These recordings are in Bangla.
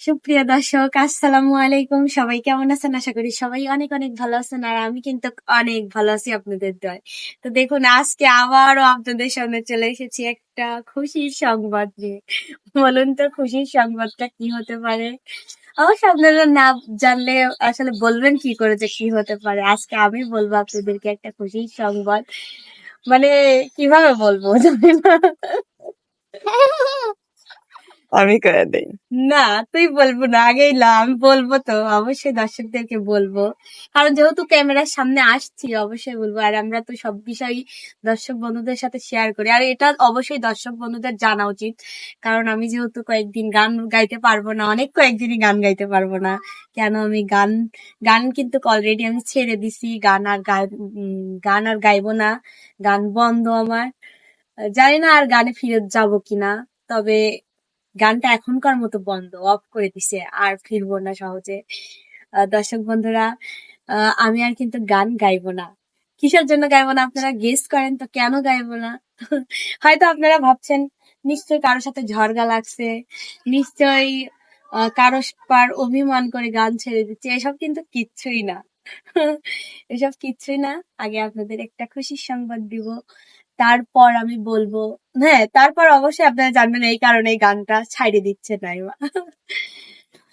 সুপ্রিয় দর্শক, আসসালামু আলাইকুম। সবাই কেমন আছেন? আশা করি সবাই অনেক অনেক ভালো আছেন আর আমি কিন্তু অনেক ভালো আছি আপনাদের দয়। তো দেখুন, আজকে আবারও আপনাদের সামনে চলে এসেছি একটা খুশির সংবাদ নিয়ে। বলুন তো, খুশির সংবাদটা কি হতে পারে? অবশ্য আপনারা না জানলে আসলে বলবেন কি করে যে কি হতে পারে। আজকে আমি বলব আপনাদেরকে একটা খুশির সংবাদ। মানে কীভাবে বলব? জানি না। আমি করে দেই। না, তুই বলব না, আগেই না আমি বলব তো, অবশ্যই দর্শকদেরকে বলব। কারণ যেহেতু ক্যামেরার সামনে আসছি, অবশ্যই বলব, আর আমরা তো সব বিষয়ই দর্শক বন্ধুদের সাথে শেয়ার করি। আর এটা অবশ্যই দর্শক বন্ধুদের জানা উচিত, কারণ আমি যেহেতু কয়েকদিন গান গাইতে পারব না, অনেক কয়েকদিনই গান গাইতে পারব না, কেন আমি গান গান কিন্তু অলরেডি আমি ছেড়ে দিছি, গান আর গান আর গাইবো না, গান বন্ধ আমার। জানি না আর গানে ফিরে যাব কিনা, তবে গানটা এখনকার মতো বন্ধ অফ করে দিছে, আর ফিরবো না সহজে। দর্শক বন্ধুরা আমি আর কিন্তু গান গাইবো না। কিসের জন্য গাইবো না? আপনারা গেস করেন তো কেন গাইবো না? হয়তো আপনারা ভাবছেন, নিশ্চয়ই কারোর সাথে ঝড়গা লাগছে, নিশ্চয়ই কারোর পার অভিমান করে গান ছেড়ে দিচ্ছে, এসব কিন্তু কিচ্ছুই না। এসব কিচ্ছুই না। আগে আপনাদের একটা খুশির সংবাদ দিব। তারপর আমি বলব হ্যাঁ তারপর অবশ্যই আপনারা জানবেন এই কারণে এই গানটা ছাড়িয়ে দিচ্ছে নাইমা।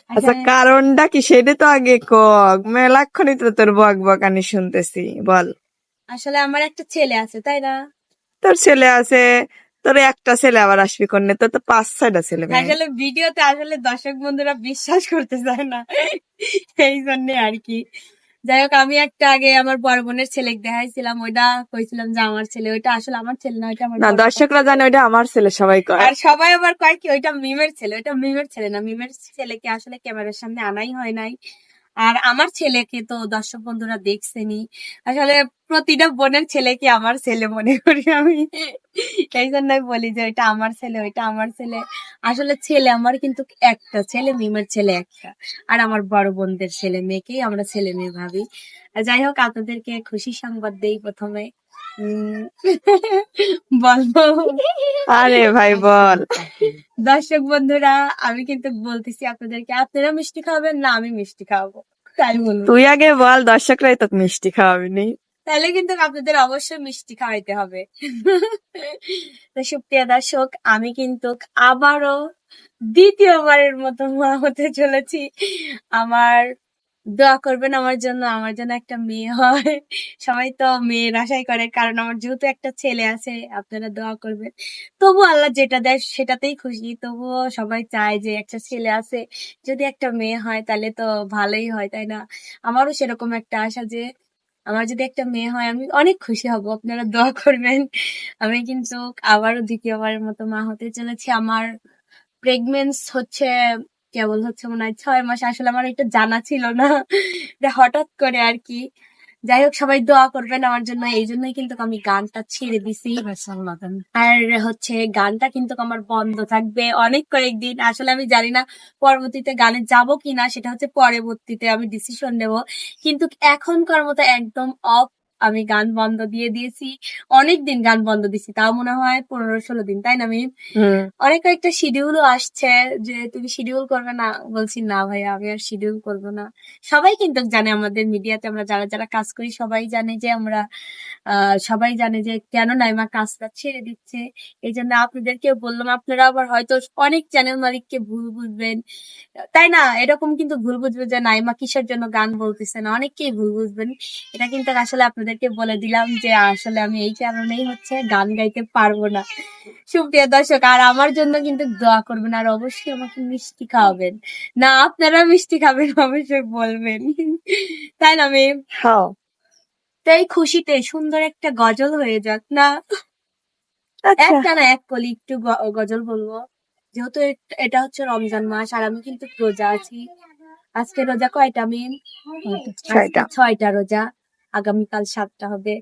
আচ্ছা কারণটা কি সেটা তো আগে কক মেলাক্ষণই তো তোর বক বকানি শুনতেছি বল। আসলে আমার একটা ছেলে আছে তাই না? তোর ছেলে আছে তোর একটা ছেলে আবার আসবি করনে তোর তো পাঁচ ছয়টা ছেলে। আসলে ভিডিওতে আসলে দর্শক বন্ধুরা বিশ্বাস করতে চায় না এই জন্য আর কি। যাই হোক আমি একটা আগে আমার বড় বোনের ছেলে দেখাইছিলাম ওইটা কইছিলাম যে আমার ছেলে ওইটা আসলে আমার ছেলে না ওইটা আমার না দর্শকরা জানে ওইটা আমার ছেলে সবাই কয়। আর সবাই আবার কয় কি ওইটা মিমের ছেলে ওইটা মিমের ছেলে না মিমের ছেলেকে আসলে ক্যামেরার সামনে আনাই হয় নাই। আর আমার ছেলেকে তো দর্শক বন্ধুরা দেখছেনি আসলে প্রতিটা বোনের ছেলেকে আমার ছেলে মনে করি আমি। এই জন্যই বলি যে ওইটা আমার ছেলে ওইটা আমার ছেলে। আসলে ছেলে আমার কিন্তু একটা ছেলে মিমের ছেলে একটা। আর আমার বড় বোনদের ছেলে মেয়েকেই আমরা ছেলে মেয়ে ভাবি। যাই হোক আপনাদেরকে খুশি সংবাদ দেই প্রথমে। বলব আরে ভাই বল। দর্শক বন্ধুরা আমি কিন্তু বলতেছি আপনাদেরকে আপনারা মিষ্টি খাবেন না আমি মিষ্টি খাওয়াবো। তাই বলব। তুই আগে বল দর্শকরাই তো মিষ্টি খাওয়াবিনি তাহলে কিন্তু আপনাদের অবশ্যই মিষ্টি খাওয়াইতে হবে। তো সুপ্রিয়া দর্শক আমি কিন্তু আবারও দ্বিতীয়বারের মতো মা হতে চলেছি। আমার দোয়া করবেন আমার জন্য আমার জন্য একটা মেয়ে হয়। সবাই তো মেয়ের আশাই করে, কারণ আমার যেহেতু একটা ছেলে আছে, আপনারা দোয়া করবেন। তবু আল্লাহ যেটা দেয় সেটাতেই খুশি। তবুও সবাই চায় যে একটা ছেলে আছে, যদি একটা মেয়ে হয় তাহলে তো ভালোই হয়, তাই না? আমারও সেরকম একটা আশা যে আমার যদি একটা মেয়ে হয়, আমি অনেক খুশি হব, আপনারা দোয়া করবেন। আমি কিন্তু আবারও দ্বিতীয়বারের মতো মা হতে চলেছি। আমার প্রেগনেন্স হচ্ছে কেবল হচ্ছে মনে হয়? ছয় মাস আসলে আমার এটা জানা ছিল না। এটা হঠাৎ করে আর কি। যাই হোক, সবাই দোয়া করবেন আমার জন্য। এই জন্যই কিন্তু আমি গানটা ছেড়ে দিছি। আর হচ্ছে গানটা কিন্তু আমার বন্ধ থাকবে অনেক কয়েকদিন। আসলে আমি জানি না পরবর্তীতে গানে যাব কিনা, সেটা হচ্ছে পরবর্তীতে আমি ডিসিশন নেব। কিন্তু এখনকার মতো একদম অফ আমি গান বন্ধ দিয়ে দিয়েছি। অনেক দিন গান বন্ধ দিছি তাও মনে হয় পনেরো ষোলো দিন তাই না আমি হুম। অনেক একটা শিডিউলও আসছে যে তুমি শিডিউল করবে না। বলছি না ভাই আমি আর শিডিউল করব না। সবাই কিন্তু জানে আমাদের মিডিয়াতে আমরা যারা যারা কাজ করি সবাই জানে যে আমরা সবাই জানে যে কেন নাইমা কাজটা ছেড়ে দিচ্ছে। এই জন্য আপনাদেরকে বললাম আপনারা আবার হয়তো অনেক চ্যানেল মালিককে ভুল বুঝবেন। তাই না? এরকম কিন্তু ভুল বুঝবে যে নাইমা কিসের জন্য গান বলতেছে না অনেককেই ভুল বুঝবেন। এটা কিন্তু আসলে আপনাদেরকে বলে দিলাম যে আসলে আমি এই কারণেই হচ্ছে গান গাইতে পারব না। সুপ্রিয় দর্শক আর আমার জন্য কিন্তু দোয়া করবেন আর অবশ্যই আমাকে মিষ্টি খাওয়াবেন। না আপনারা মিষ্টি খাবেন অবশ্যই বলবেন। তাই না মেম খাও তাই খুশিতে সুন্দর একটা গজল হয়ে যাক না? আচ্ছা। একটা না এক কলি একটু গজল বলব। যেহেতু এটা হচ্ছে রমজান মাস আর আমি কিন্তু রোজা আছি। আজকে রোজা কয়টা মেন। ছয়টা রোজা। আগামীকাল সাতটা হবে।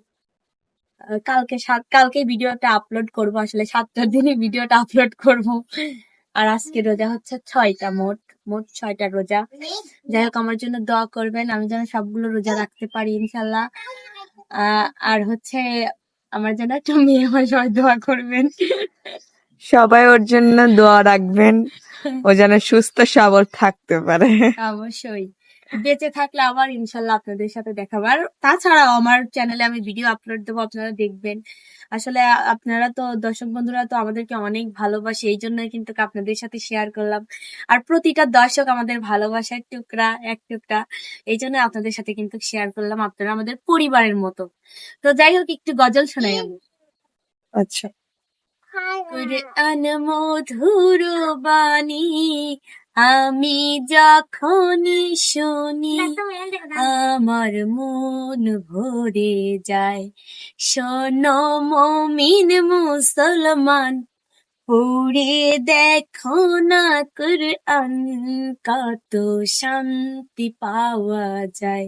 কালকে সাত কালকে ভিডিওটা আপলোড করব। আসলে সাতটার দিনে ভিডিওটা আপলোড করব। আর আজকে রোজা হচ্ছে ছয়টা মোট মোট ছয়টা রোজা। যাই হোক আমার জন্য দোয়া করবেন। আমি যেন সবগুলো রোজা রাখতে পারি ইনশাল্লাহ আহ, আর হচ্ছে আমার জন্য একটা মেয়ে হয় সবাই দোয়া করবেন। সবাই ওর জন্য দোয়া রাখবেন। ও যেন সুস্থ সবল থাকতে পারে। অবশ্যই। বেঁচে থাকলে আবার ইনশাল্লাহ আপনাদের সাথে দেখাবো আর তাছাড়াও আমার চ্যানেলে আমি ভিডিও আপলোড দেবো আপনারা দেখবেন। আসলে আপনারা তো দর্শক বন্ধুরা তো আমাদেরকে অনেক ভালোবাসে এই জন্যই কিন্তু আপনাদের সাথে শেয়ার করলাম। আর প্রতিটা দর্শক আমাদের ভালোবাসার টুকরা এক টুকরা এই জন্য আপনাদের সাথে কিন্তু শেয়ার করলাম আপনারা আমাদের পরিবারের মতো। তো যাই হোক একটু গজল শোনাই আমি। আচ্ছা। মধুর বাণী আমি যখন শুনি আমার মন ভরে যায়। শোনো মমিন মুসলমান পড়ে দেখো না কুরআন কত শান্তি পাওয়া যায়।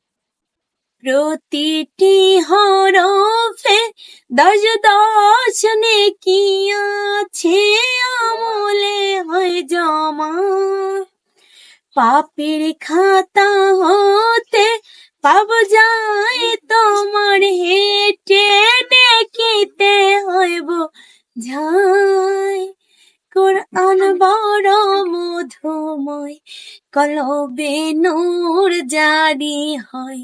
প্রতিটি হরফে দশ দশ নেকি আছে, আমলে হয় জমা। পাপের খাতা হতে পাব যায় তোমার হেঁটে, নেকিতে হইব যায় কোরআন বড় মধুময়, কলবে নূর জারি হয়।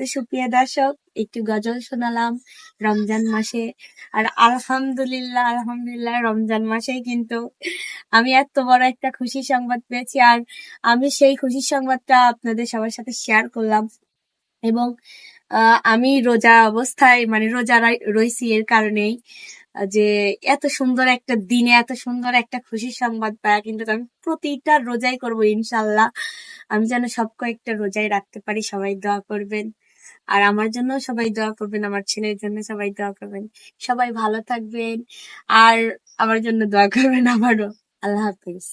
তো সুপ্রিয় দর্শক, একটু গজল শোনালাম রমজান মাসে। আর আলহামদুলিল্লাহ আলহামদুলিল্লাহ, রমজান মাসেই কিন্তু আমি এত বড় একটা খুশি সংবাদ পেয়েছি। আর আমি সেই খুশি সংবাদটা আপনাদের সবার সাথে শেয়ার করলাম। এবং আমি রোজা অবস্থায় মানে রোজা রইছি এর কারণেই, যে এত সুন্দর একটা দিনে, এত সুন্দর একটা খুশি সংবাদ পাওয়া কিন্তু আমি প্রতিটা রোজাই করব ইনশাল্লাহ আমি যেন সব কয়েকটা রোজাই রাখতে পারি, সবাই দোয়া করবেন। আর আমার জন্য সবাই দোয়া করবেন, আমার ছেলের জন্য সবাই দোয়া করবেন। সবাই ভালো থাকবেন, আর আমার জন্য দোয়া করবেন আমারও। আল্লাহ হাফিজ।